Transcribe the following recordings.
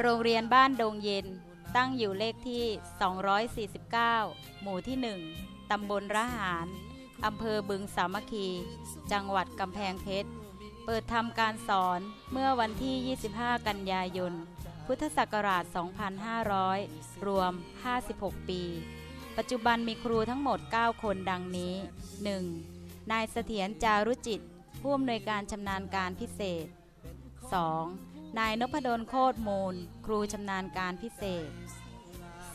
โรงเรียนบ้านดงเย็น ตั้งอยู่เลขที่ 249 หมู่ที่ 1 ตำบลระหาร อำเภอบึงสามัคคี จังหวัดกำแพงเพชร เปิดทำการสอนเมื่อวันที่ 25 กันยายน พุทธศักราช 2500 รวม 56 ปี ปัจจุบันมีครูทั้งหมด 9 คนดังนี้ 1. นายเสถียรจารุจิต ผู้อำนวยการชำนาญการพิเศษ 2. นายนพดลโคตรมูล ครูชำนาญการพิเศษ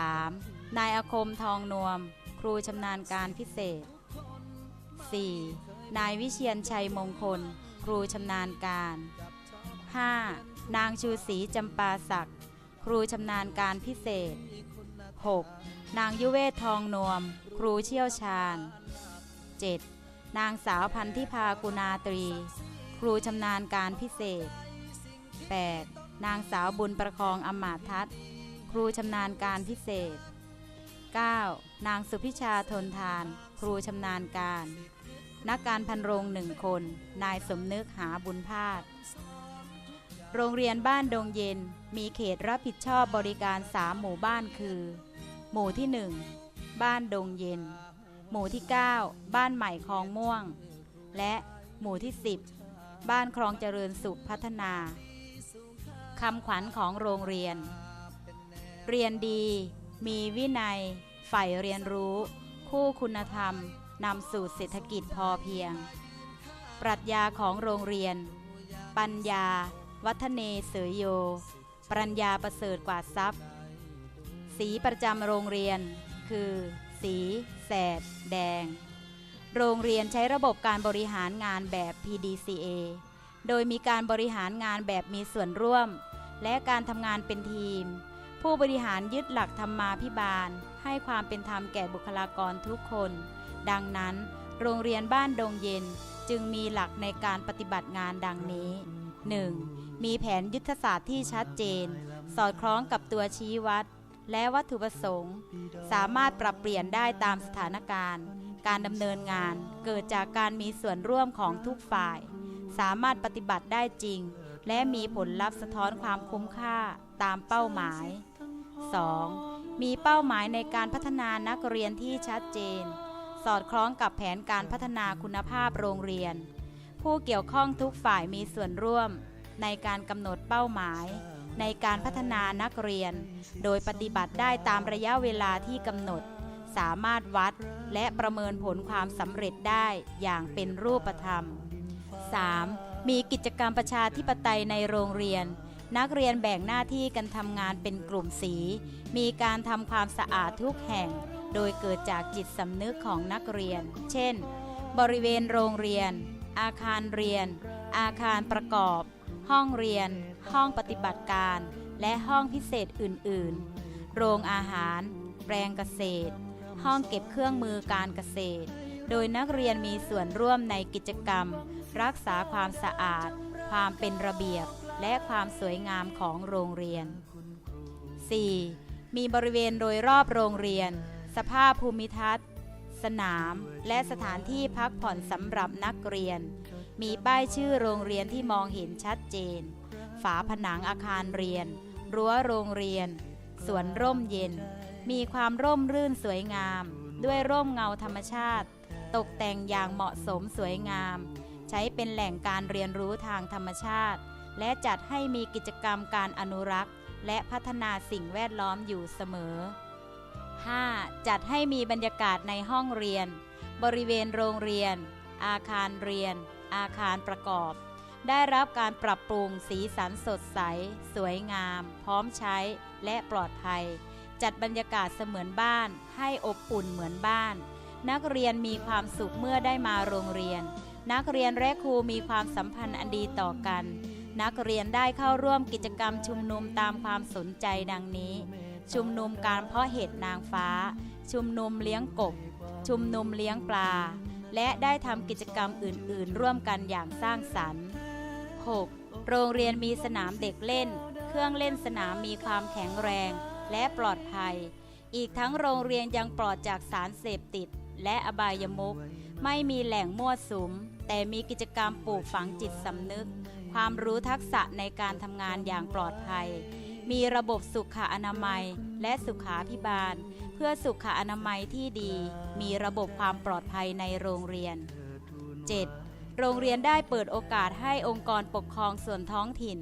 3. นายอาคมทองนวม ครูชำนาญการพิเศษ 4. นายวิเชียนชัยมงคล ครูชำนาญการ 5. นางชูศรีจำปาศักดิ์ครูชำนาญการพิเศษ 6. นางยุเวศทองนวม ครูเชี่ยวชาญ 7. นางสาวพันธิพากุณาตรี ครูชำนาญการพิเศษ 8. นางสาวบุญประคองอำมาทัศครูชำนาญการพิเศษ 9. นางสุพิชาทนทาน ครูชำนาญการ นักการพันโรงหนึ่งคน นายสมนึกหาบุญพาดโรงเรียนบ้านดงเย็นมีเขตรับผิดชอบบริการสามหมู่บ้านคือ หมู่ที่ 1 บ้านดงเย็น หมู่ที่ 9 บ้านใหม่คลองม่วง และหมู่ที่ 10 บ้านคลองเจริญสุขพัฒนา คำขวัญของโรงเรียน เรียนดี มีวินัย ใฝ่เรียนรู้ คู่คุณธรรมนำสู่เศรษฐกิจพอเพียง ปรัชญาของโรงเรียน ปัญญา วัฒเนเสยโยปรัญญาประเสริฐกว่าทรัพย์ สีประจำโรงเรียน คือ สี แสด แดง โรงเรียนใช้ระบบการบริหารงานแบบ PDCA โดยมีการบริหารงานแบบมีส่วนร่วม และการทำงานเป็นทีม ผู้บริหารยึดหลักธรรมาภิบาล ให้ความเป็นธรรมแก่บุคลากรทุกคน ดังนั้น โรงเรียนบ้านดงเย็นจึงมีหลักในการปฏิบัติงานดังนี้ 1. มีแผนยุทธศาสตร์ที่ชัดเจน สอดคล้องกับตัวชี้วัด และวัตถุประสงค์ สามารถปรับเปลี่ยนได้ตามสถานการณ์ การดำเนินงานเกิดจากการมีส่วนร่วมของทุกฝ่าย สามารถปฏิบัติได้จริง และมีผลลัพธ์สะท้อนความคุ้มค่าตามเป้าหมาย 2. มีเป้าหมายในการพัฒนานักเรียนที่ชัดเจน สอดคล้องกับแผนการพัฒนาคุณภาพโรงเรียน ผู้เกี่ยวข้องทุกฝ่ายมีส่วนร่วม ในการกำหนดเป้าหมาย ในการพัฒนานักเรียน โดยปฏิบัติได้ตามระยะเวลาที่กำหนด สามารถวัดและประเมินผลความสำเร็จได้อย่างเป็นรูปธรรม 3. มีกิจกรรมประชาธิปไตยในโรงเรียน นักเรียนแบ่งหน้าที่กันทำงานเป็นกลุ่มสี มีการทำความสะอาดทุกแห่ง โดยเกิดจากจิตสำนึกของนักเรียน เช่น บริเวณโรงเรียน อาคารเรียน อาคารประกอบ ห้องเรียน ห้องปฏิบัติการ และห้องพิเศษอื่น ๆ โรงอาหาร แปลงเกษตร ห้องเก็บเครื่องมือการเกษตร โดยนักเรียนมีส่วนร่วมในกิจกรรม รักษาความสะอาด ความเป็นระเบียบ และความสวยงามของโรงเรียน 4. มีบริเวณโดยรอบโรงเรียน สภาพภูมิทัศน์ สนาม และสถานที่พักผ่อนสำหรับนักเรียน มีป้ายชื่อโรงเรียนที่มองเห็นชัดเจน ฝาผนังอาคารเรียน รั้วโรงเรียน สวนร่มเย็น มีความร่มรื่นสวยงาม ด้วยร่มเงาธรรมชาติ ตกแต่งอย่างเหมาะสมสวยงาม ใช้เป็นแหล่งการเรียนรู้ทางธรรมชาติ และจัดให้มีกิจกรรมการอนุรักษ์ และพัฒนาสิ่งแวดล้อมอยู่เสมอ 5. จัดให้มีบรรยากาศในห้องเรียน บริเวณโรงเรียน อาคารเรียน อาคารประกอบ ได้รับการปรับปรุงสีสันสดใส สวยงาม พร้อมใช้และปลอดภัย จัดบรรยากาศเสมือนบ้าน ให้อบอุ่นเหมือนบ้าน นักเรียนมีความสุขเมื่อได้มาโรงเรียน นักเรียนและครูมีความสัมพันธ์อันดีต่อกัน นักเรียนได้เข้าร่วมกิจกรรมชุมนุมตามความสนใจดังนี้ ชุมนุมการเพาะเห็ดนางฟ้า ชุมนุมเลี้ยงกบ ชุมนุมเลี้ยงปลา และได้ทำกิจกรรมอื่น ๆ ร่วมกันอย่างสร้างสรรค์ 6. โรงเรียนมีสนามเด็กเล่น เครื่องเล่นสนามมีความแข็งแรงและปลอดภัย อีกทั้งโรงเรียนยังปลอดจากสารเสพติดและอบายมุขไม่มีแหล่งมั่วสุม แต่มีกิจกรรมปลูกฝังจิตสำนึก ความรู้ทักษะในการทำงานอย่างปลอดภัย มีระบบสุขอนามัย และสุขาพิบาล เพื่อสุขอนามัยที่ดี มีระบบความปลอดภัยในโรงเรียน 7. โรงเรียนได้เปิดโอกาสให้องค์กรปกครองส่วนท้องถิ่น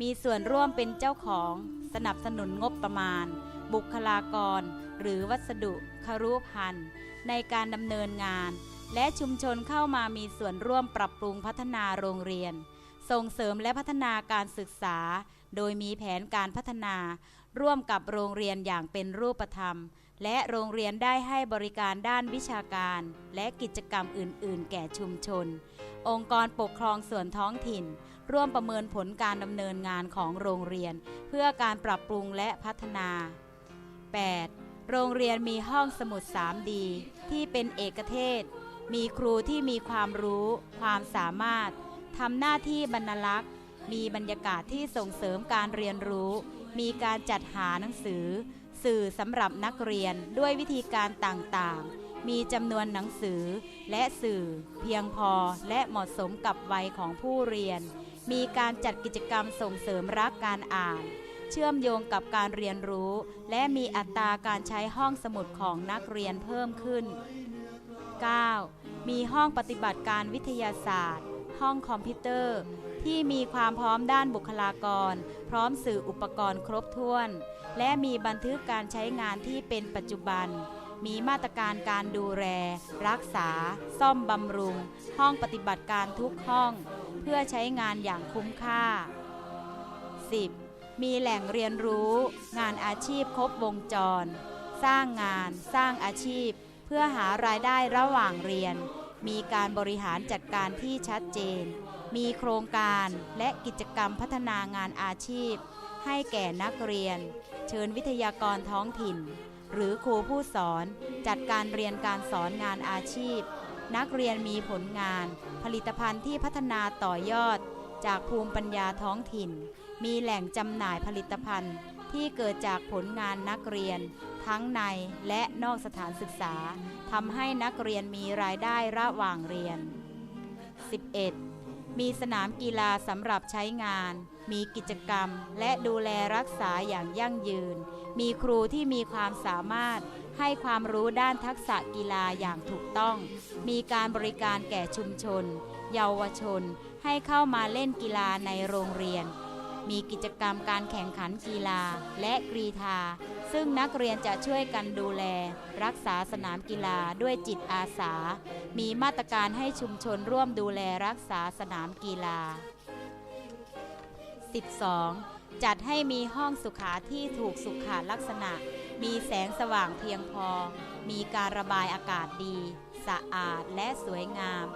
มีส่วนร่วมเป็นเจ้าของ สนับสนุนงบประมาณ บุคลากร หรือวัสดุคารุพันธ์ในการดำเนินงาน และชุมชนเข้ามามีส่วนร่วมปรับปรุงพัฒนาโรงเรียน ส่งเสริมและพัฒนาการศึกษา โดยมีแผนการพัฒนา ร่วมกับโรงเรียนอย่างเป็นรูปธรรม และโรงเรียนได้ให้บริการด้านวิชาการ และกิจกรรมอื่น ๆ แก่ชุมชน องค์กรปกครองส่วนท้องถิ่น ร่วมประเมินผลการดำเนินงานของโรงเรียน เพื่อการปรับปรุงและพัฒนา 8. โรงเรียนมีห้องสมุด 3D ที่เป็นเอกเทศ มีครูที่มีความรู้ ความสามารถทำหน้าที่บรรลักษ์ มีบรรยากาศที่ส่งเสริมการเรียนรู้ มีการจัดหาหนังสือ สื่อสำหรับนักเรียนด้วยวิธีการต่างๆ มีจำนวนหนังสือและสื่อ เพียงพอและเหมาะสมกับวัยของผู้เรียน มีการจัดกิจกรรมส่งเสริมรักการอ่าน เชื่อมโยงกับการเรียนรู้ และมีอัตราการใช้ห้องสมุดของนักเรียนเพิ่มขึ้น 9. มีห้องปฏิบัติการวิทยาศาสตร์ ห้องคอมพิวเตอร์ ที่มีความพร้อมด้านบุคลากร พร้อมสื่ออุปกรณ์ครบถ้วน และมีบันทึกการใช้งานที่เป็นปัจจุบัน มีมาตรการการดูแล รักษา ซ่อมบำรุง ห้องปฏิบัติการทุกห้อง เพื่อใช้งานอย่างคุ้มค่า 10. มีแหล่งเรียนรู้ งานอาชีพครบวงจร สร้างงาน สร้างอาชีพ เพื่อหารายได้ระหว่างเรียน มีการบริหารจัดการที่ชัดเจน มีโครงการและกิจกรรมพัฒนางานอาชีพ ให้แก่นักเรียน เชิญวิทยากรท้องถิ่น หรือครูผู้สอนจัดการเรียนการสอนงานอาชีพ นักเรียนมีผลงาน ผลิตภัณฑ์ที่พัฒนาต่อยอด จากภูมิปัญญาท้องถิ่น มีแหล่งจำหน่ายผลิตภัณฑ์ ที่เกิดจากผลงานนักเรียน ทั้งในและนอกสถานศึกษาทำให้นักเรียนมีรายได้ระหว่างเรียน 11. มีสนามกีฬาสำหรับใช้งาน มีกิจกรรมและดูแลรักษาอย่างยั่งยืน มีครูที่มีความสามารถให้ความรู้ด้านทักษะกีฬาอย่างถูกต้อง มีการบริการแก่ชุมชน เยาวชน ให้เข้ามาเล่นกีฬาในโรงเรียน มีกิจกรรมการแข่งขันกีฬาและกรีธา ซึ่งนักเรียนจะช่วยกันดูแล รักษาสนามกีฬาด้วยจิตอาสา มีมาตรการให้ชุมชนร่วมดูแลรักษาสนามกีฬา 12. จัดให้มีห้องสุขาที่ถูกสุขาลักษณะ มีแสงสว่างเพียงพอ มีการระบายอากาศดี สะอาดและสวยงาม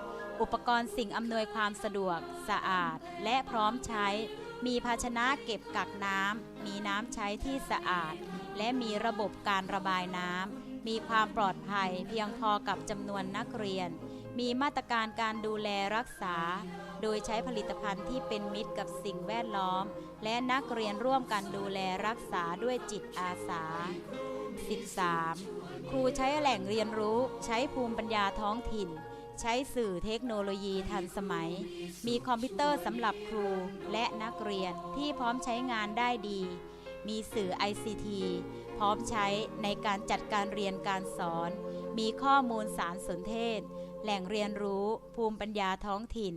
อุปกรณ์สิ่งอำนวยความสะดวก สะอาดและพร้อมใช้ มีภาชนะเก็บกักน้ำ มีน้ำใช้ที่สะอาด และมีระบบการระบายน้ำ มีความปลอดภัยเพียงพอกับจำนวนนักเรียน มีมาตรการการดูแลรักษา โดยใช้ผลิตภัณฑ์ที่เป็นมิตรกับสิ่งแวดล้อม และนักเรียนร่วมกันดูแลรักษาด้วยจิตอาสา 13. ครูใช้แหล่งเรียนรู้ ใช้ภูมิปัญญาท้องถิ่น ใช้สื่อเทคโนโลยีทันสมัย มีคอมพิวเตอร์สำหรับครูและนักเรียนที่พร้อมใช้งานได้ดี มีสื่อ ICT พร้อมใช้ในการจัดการเรียนการสอน มีข้อมูลสารสนเทศ แหล่งเรียนรู้ภูมิปัญญาท้องถิ่น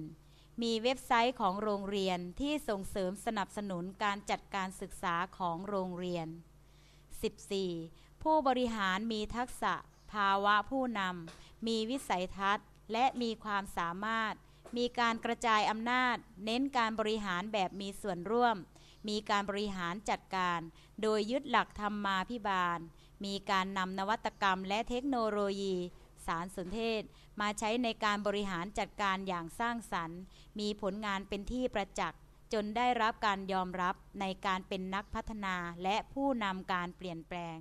มีเว็บไซต์ของโรงเรียนที่ส่งเสริมสนับสนุนการจัดการศึกษาของโรงเรียน 14. ผู้บริหารมีทักษะ ภาวะผู้นำ มีวิสัยทัศน์ และมีความสามารถ มีการกระจายอำนาจ เน้นการบริหารแบบมีส่วนร่วม มีการบริหารจัดการ โดยยึดหลักธรรมมาภิบาล มีการนำนวัตกรรมและเทคโนโลยี สารสนเทศ มาใช้ในการบริหารจัดการอย่างสร้างสรรค์ มีผลงานเป็นที่ประจักษ์จนได้รับการยอมรับในการเป็นนักพัฒนาและผู้นำการเปลี่ยนแปลง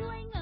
ช่วยง